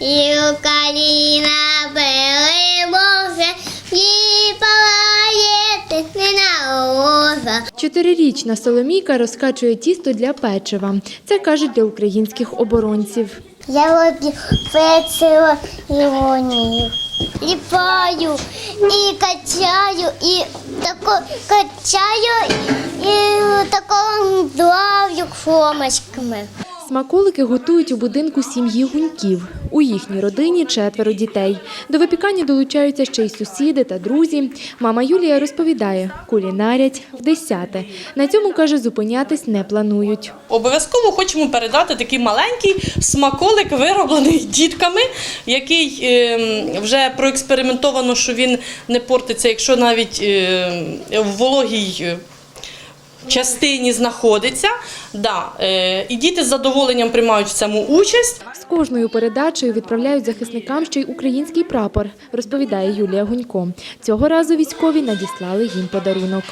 І Україна переможе, і палає тисне роза. Чотирирічна Соломійка розкачує тісто для печива. Це кажуть для українських оборонців. Я роблю печиво іронію. Ліпаю і качаю, і тако качаю, і тако плавлю формочками. Смаколики готують у будинку сім'ї гуньків. У їхній родині четверо дітей. До випікання долучаються ще й сусіди та друзі. Мама Юлія розповідає, кулінарять в десяте. На цьому каже, зупинятись не планують. Обов'язково хочемо передати такий маленький смаколик, вироблений дітками, який е, вже проекспериментовано, що він не портиться, якщо навіть е, в вологій частині знаходиться. Да, е, і діти з задоволенням приймають в цьому участь. З кожною передачею відправляють захисникам ще й український прапор, розповідає Юлія Гунько. Цього разу військові надіслали їм подарунок.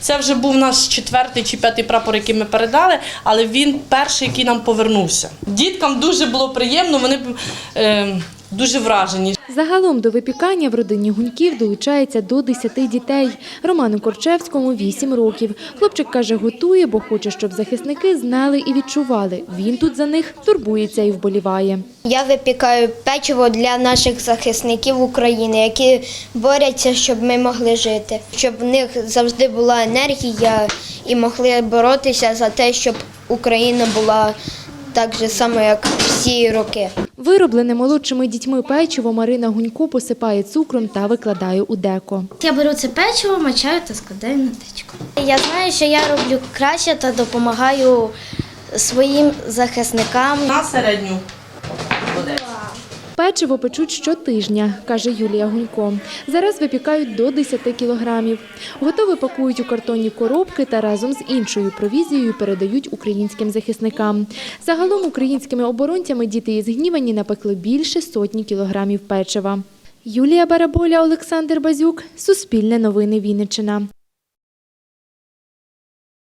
Це вже був наш четвертий чи п'ятий прапор, який ми передали, але він перший, який нам повернувся. Діткам дуже було приємно, вони е, дуже вражені. Загалом до випікання в родині Гуньків долучається до 10 дітей. Роману Корчевському 8 років. Хлопчик каже, готує, бо хоче, щоб захисники знали і відчували. Він тут за них турбується і вболіває. Я випікаю печиво для наших захисників України, які борються, щоб ми могли жити, щоб в них завжди була енергія і могли боротися за те, щоб Україна була так же само, як всі роки. Вироблене молодшими дітьми печиво Марина Гунько посипає цукром та викладає у деко. Я беру це печиво, мачаю та складаю на течку. Я знаю, що я роблю краще та допомагаю своїм захисникам. На середню. Печиво печуть щотижня, каже Юлія Гунько. Зараз випікають до 10 кілограмів. Готове пакують у картонні коробки та разом з іншою провізією передають українським захисникам. Загалом українськими оборонцями діти із Гнівані напекли більше сотні кілограмів печива. Юлія Бараболя, Олександр Базюк, Суспільне новини Вінниччина.